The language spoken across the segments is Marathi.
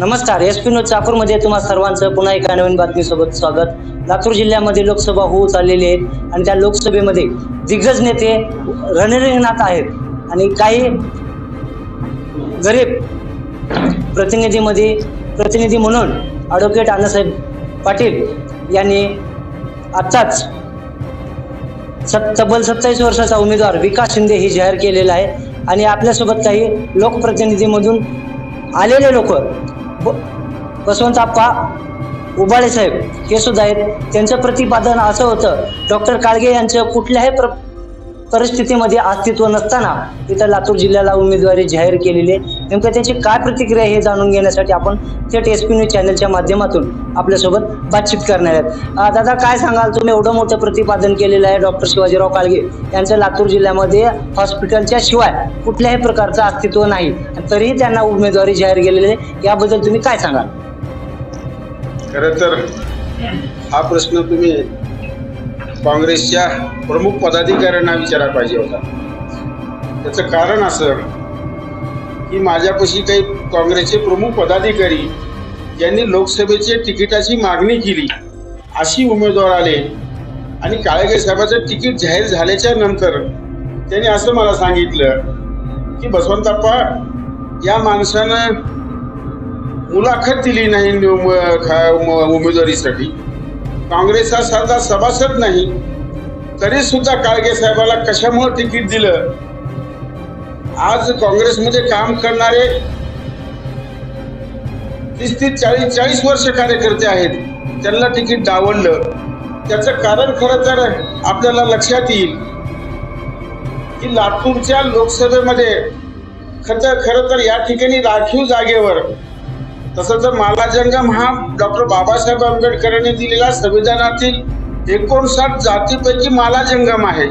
नमस्कार एस पी नो चाकूरमध्ये तुम्हा सर्वांचं पुन्हा एका नवीन बातमीसोबत स्वागत. लातूर जिल्ह्यामध्ये लोकसभा होऊ चाललेली आहेत आणि त्या लोकसभेमध्ये दिग्गज नेते रणरिंगणात आहेत आणि काही गरीब प्रतिनिधीमध्ये प्रतिनिधी म्हणून ॲडव्होकेट अण्णासाहेब पाटील यांनी आत्ताच सत तब्बल सत्तावीस वर्षाचा उमेदवार विकास शिंदे ही जाहीर केलेला आहे. आणि आपल्यासोबत काही लोकप्रतिनिधीमधून आलेले लोक हो. बसवंतप्पा उबाळे साहेब हे सुद्धा आहेत. त्यांचं प्रतिपादन असं होतं. डॉक्टर काळगे यांचं कुठल्याही प्र परिस्थितीमध्ये अस्तित्व नसताना इथं लातूर जिल्ह्याला उमेदवारी जाहीर केलेली आहे. नेमकं त्याची काय प्रतिक्रिया हे जाणून घेण्यासाठी आपण थेट एस पी न्यूज चॅनलच्या माध्यमातून आपल्यासोबत बातचीत करणार आहेत. दादा काय सांगाल? तुम्ही एवढं मोठं प्रतिपादन केलेलं आहे डॉक्टर शिवाजीराव काळगे यांचं लातूर जिल्ह्यामध्ये हॉस्पिटलच्या शिवाय कुठल्याही प्रकारचं अस्तित्व नाही. आणि तरीही त्यांना उमेदवारी जाहीर केलेली आहे. याबद्दल तुम्ही काय सांगाल? खरं तर हा प्रश्न तुम्ही काँग्रेसच्या प्रमुख पदाधिकाऱ्यांना विचारायला पाहिजे होता. त्याचं कारण असं की माझ्यापाशी काही काँग्रेसचे प्रमुख पदाधिकारी यांनी लोकसभेचे तिकिटाची मागणी केली अशी उमेदवार आले आणि काळेगे साहेबाचं तिकीट जाहीर झाल्याच्यानंतर त्यांनी असं मला सांगितलं की बसवंतप्पा या माणसानं मुलाखत दिली नाही उमेदवारीसाठी. काँग्रेस हा साधा सभासद नाही तरी सुद्धा काळगे साहेबाला कशामुळे तिकीट दिलं? आज काँग्रेसमध्ये काम करणारे तीस तीस चाळीस चाळीस वर्ष कार्यकर्ते आहेत. त्यांना तिकीट डावललं. त्याचं कारण खरं तर आपल्याला लक्षात येईल की लातूरच्या लोकसभेमध्ये खरं खरं तर या ठिकाणी राखीव जागेवर तसं तर माला जंगम हा डॉक्टर बाबासाहेब आंबेडकरांनी दिलेला संविधानातील एकोणसाठ जातीपैकी माला जंगम आहे.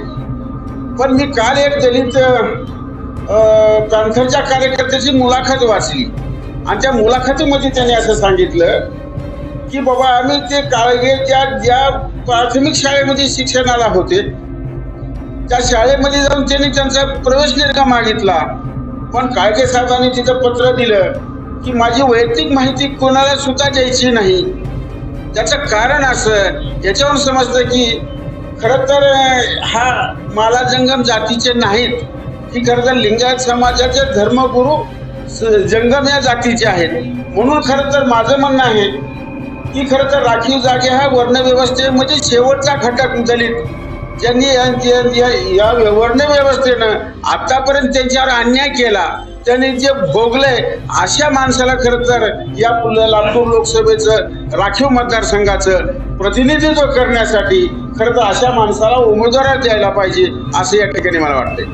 पण मी काल एक दलित पॅन्थरच्या कार्यकर्त्याची मुलाखत वाचली. आणि त्या मुलाखतीमध्ये त्यांनी असं सांगितलं की बाबा आम्ही ते काळगे त्या ज्या प्राथमिक शाळेमध्ये शिक्षणाला होते त्या शाळेमध्ये जाऊन त्यांनी त्यांचा प्रवेश निर्ग मागितला. पण काळगे साहेबांनी तिथं पत्र दिलं. की माझी वैयक्तिक माहिती कोणाला सुद्धा द्यायची नाही. त्याचं कारण असं याच्यावरून समजतं की खरं तर हा माला जंगम जातीचे नाहीत. की खरं तर लिंगायत समाजाचे धर्मगुरू स- जंगम या जातीचे आहेत. म्हणून खरं तर माझं म्हणणं आहे की खरं तर राखीव जागे हा वर्णव्यवस्थेमध्ये शेवटचा घटक दलित ज्यांनी या- या- वर्ण व्यवस्थेनं आतापर्यंत त्यांच्यावर अन्याय केला त्यांनी जे भोगलंय अशा माणसाला खरं तर या लातूर लोकसभेचं राखीव मतदारसंघाचं प्रतिनिधित्व करण्यासाठी खरं तर अशा माणसाला उमेदवार द्यायला पाहिजे असं या ठिकाणी मला वाटतंय.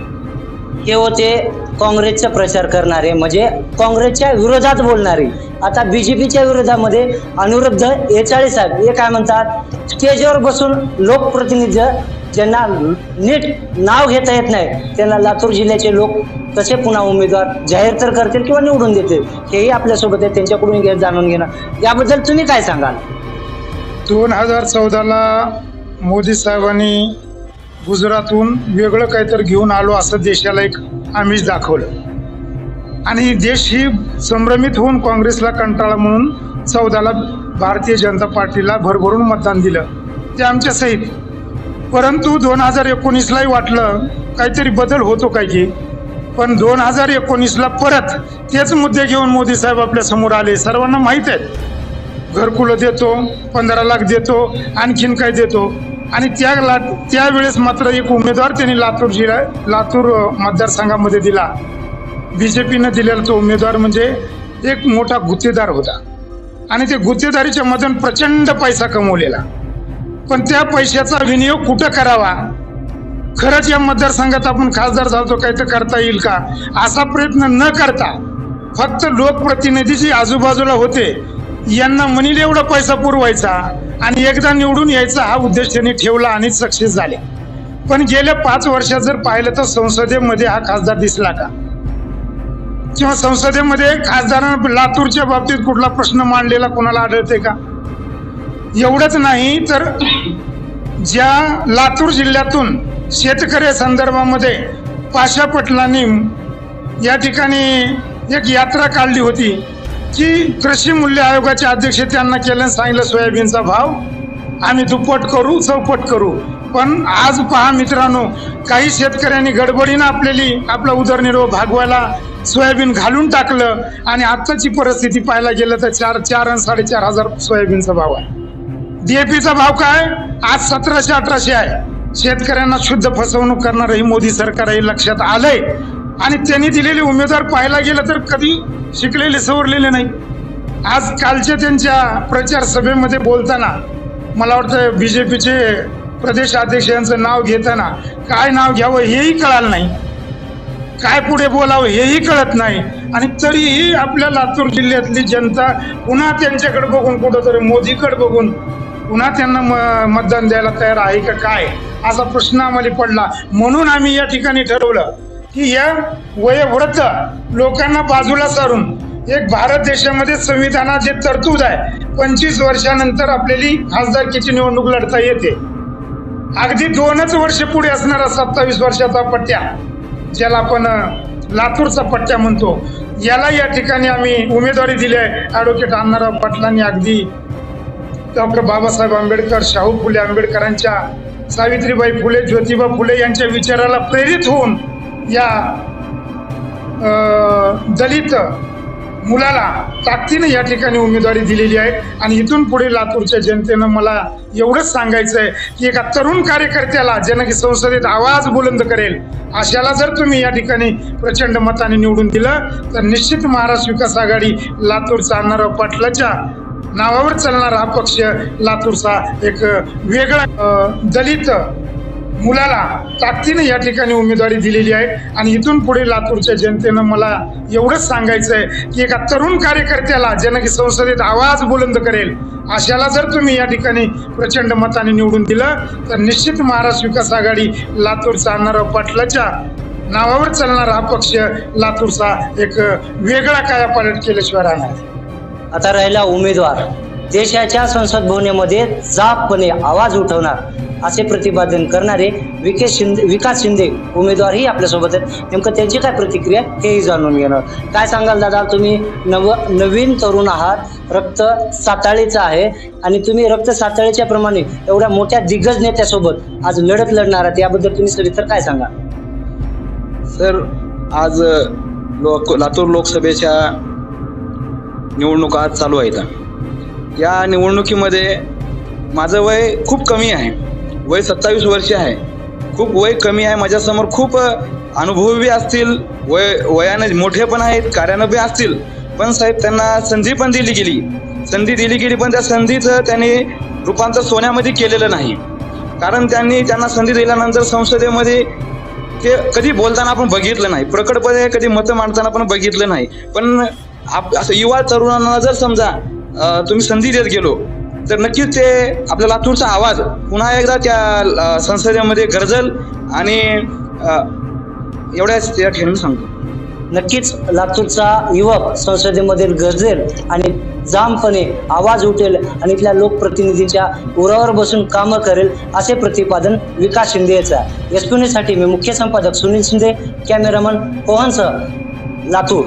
हे होते काँग्रेसचा प्रचार करणारे म्हणजे काँग्रेसच्या विरोधात बोलणारे. आता बीजेपीच्या विरोधामध्ये अनिरुद्ध एचाळी साहेब हे काय म्हणतात स्टेजवर बसून लोकप्रतिनिधी ज्यांना नीट नाव घेता येत नाही त्यांना लातूर जिल्ह्याचे लोक कसे पुन्हा उमेदवार जाहीर तर करतील किंवा निवडून देतील हेही आपल्यासोबत आहे त्यांच्याकडून घे जाणून घेणं याबद्दल तुम्ही काय सांगाल? दोन हजार चौदाला मोदी साहेबांनी गुजरातहून वेगळं काहीतरी घेऊन आलो असं देशाला एक आमिष दाखवलं. आणि देश ही संभ्रमित होऊन काँग्रेसला कंटाळा म्हणून चौदाला भारतीय जनता पार्टीला भरभरून मतदान दिलं. ते आमच्या सहित परंतु दोन हजार एकोणीसलाही वाटलं काहीतरी बदल होतो काय की. पण दोन हजार एकोणीसला परत तेच मुद्दे घेऊन मोदी साहेब आपल्यासमोर आले. सर्वांना माहीत आहेत घरकुलं देतो पंधरा लाख देतो आणखीन काय देतो. आणि त्या ला त्यावेळेस मात्र एक उमेदवार त्यांनी लातूर जिल्हा लातूर मतदारसंघामध्ये दिला. बी जे पीनं दिलेला तो उमेदवार म्हणजे एक मोठा गुत्तेदार होता. आणि ते गुत्तेदारीच्या मधून प्रचंड पैसा कमवलेला. पण त्या पैशाचा विनियोग कुठं करावा? खरंच या मतदारसंघात आपण खासदार झालो काही तर करता येईल का? असा प्रयत्न न करता फक्त लोकप्रतिनिधी जी आजूबाजूला होते. यांना म्हणील एवढा पैसा पुरवायचा आणि एकदा निवडून यायचा हा उद्देश त्यांनी ठेवला आणि सक्सेस झाले. पण गेल्या पाच वर्षात जर पाहिलं तर संसदेमध्ये हा खासदार दिसला का? किंवा संसदेमध्ये खासदारांना लातूरच्या बाबतीत कुठला प्रश्न मांडलेला कोणाला आढळते का? एवढंच नाही तर ज्या लातूर जिल्ह्यातून शेतकरी संदर्भामध्ये पाशा पटलांनी या ठिकाणी एक यात्रा काढली होती की कृषी मूल्य आयोगाचे अध्यक्ष त्यांना केलं सांगितलं सोयाबीनचा भाव आम्ही दुप्पट करू चौपट करू. पण आज पहा मित्रांनो काही शेतकऱ्यांनी गडबडीनं आपल्याली आपला उदरनिर्वाह भागवायला सोयाबीन घालून टाकलं आणि आत्ताची परिस्थिती पाहायला गेलं तर चार चार आणि साडेचार हजार सोयाबीनचा भाव आहे. डीएपीचा भाव काय? आज सतराशे अठराशे आहे. शेतकऱ्यांना शुद्ध फसवणूक करणार ही मोदी सरकार हे लक्षात आलंय. आणि त्यांनी दिलेले उमेदवार पाहायला गेलं तर कधी शिकलेले सवरलेले नाही. आज कालच्या त्यांच्या प्रचार सभेमध्ये बोलताना मला वाटतं बीजेपीचे प्रदेश अध्यक्ष यांचं नाव घेताना काय नाव घ्यावं हेही कळालं नाही. काय पुढे बोलावं हेही कळत नाही. आणि तरीही आपल्या लातूर जिल्ह्यातली जनता पुन्हा त्यांच्याकडे बघून कुठंतरी मोदीकडे बघून पुन्हा त्यांना म- मतदान द्यायला तयार आहे का काय? असा प्रश्न आम्हाला पडला. म्हणून आम्ही या ठिकाणी ठरवलं की या वयोवृद्ध लोकांना बाजूला सारून एक भारत देशामध्ये संविधानात जे तरतूद आहे पंचवीस वर्षानंतर आपल्याली खासदारकीची निवडणूक लढता येते. अगदी दोनच वर्ष पुढे असणारा सत्तावीस वर्षाचा पट्ट्या ज्याला आपण लातूरचा पट्ट्या म्हणतो याला या ठिकाणी आम्ही उमेदवारी दिली आहे. ॲडव्होकेट अण्णाराव पाटलांनी अगदी डॉक्टर बाबासाहेब आंबेडकर शाहू फुले आंबेडकरांच्या सावित्रीबाई फुले ज्योतिबा फुले यांच्या विचाराला प्रेरित होऊन या दलित मुलाला ताकदीने या ठिकाणी उमेदवारी दिलेली आहे. आणि इथून पुढे लातूरच्या जनतेनं मला एवढंच सांगायचं आहे की एका तरुण कार्यकर्त्याला ज्यानं की संसदेत आवाज बुलंद करेल अशाला जर तुम्ही या ठिकाणी प्रचंड मताने निवडून दिलं तर निश्चित महाराष्ट्र विकास आघाडी लातूरचा अण्णाराव पाटलाच्या नावावर चालणारा हा पक्ष लातूरचा एक वेगळा दलित मुलाला ताकदीने या ठिकाणी उमेदवारी दिलेली आहे. आणि इथून पुढे लातूरच्या जनतेनं मला एवढंच सांगायचं आहे की एका तरुण कार्यकर्त्याला ज्यानं की संसदेत आवाज बुलंद करेल अशाला जर तुम्ही या ठिकाणी प्रचंड मताने निवडून दिलं तर निश्चित महाराष्ट्र विकास आघाडी लातूरचा अण्णाराव पाटलाच्या नावावर चालणारा हा पक्ष लातूरचा एक वेगळा कायापालट केल्याशिवाय राहणार. आता राहिला उमेदवार. देशाच्या संसद भवनेमध्ये जापपणे आवाज उठवणार असे प्रतिपादन करणारे विके शिंदे विकास शिंदे उमेदवारही आपल्यासोबत आहेत. नेमकं त्यांची काय प्रतिक्रिया हेही जाणून घेणार. काय सांगाल दादा तुम्ही नव नवीन तरुण आहात रक्त साताळीचं आहे आणि तुम्ही रक्त साताळीच्या प्रमाणे एवढ्या मोठ्या दिग्गज नेत्यासोबत आज लढत लढणार आहात याबद्दल तुम्ही सविस्तर काय सांगा सर आज लोक लातूर लोकसभेच्या निवडणुका आज चालू आहेत. या निवडणुकीमध्ये माझं वय खूप कमी आहे. वय सत्तावीस वर्ष आहे. खूप वय कमी आहे. माझ्यासमोर खूप अनुभवी बी असतील. वय वयाने मोठे पण आहेत. कार्यानं बी असतील. पण साहेब त्यांना संधी पण दिली गेली. संधी दिली गेली पण त्या संधीचं त्यांनी रूपांतर सोन्यामध्ये केलेलं नाही. कारण त्यांनी त्यांना संधी दिल्यानंतर संसदेमध्ये ते कधी बोलताना आपण बघितलं नाही. प्रकटपणे कधी मतं मांडताना पण बघितलं नाही. पण आप असं युवा तरुणांना जर समजा तुम्ही संधी देत गेलो तर नक्कीच ते आपल्या लातूरचा आवाज पुन्हा एकदा त्या संसदेमध्ये गरजल आणि एवढ्याच त्या ठिकाणी सांगतो. नक्कीच लातूरचा युवक संसदेमध्ये गरजेल आणि जामपणे आवाज उठेल आणि इथल्या लोकप्रतिनिधींच्या उरावर बसून कामं करेल असे प्रतिपादन विकास शिंदे याचं आहे एससाठी मी मुख्य संपादक सुनील शिंदे कॅमेरामन पोहनसह लातूर.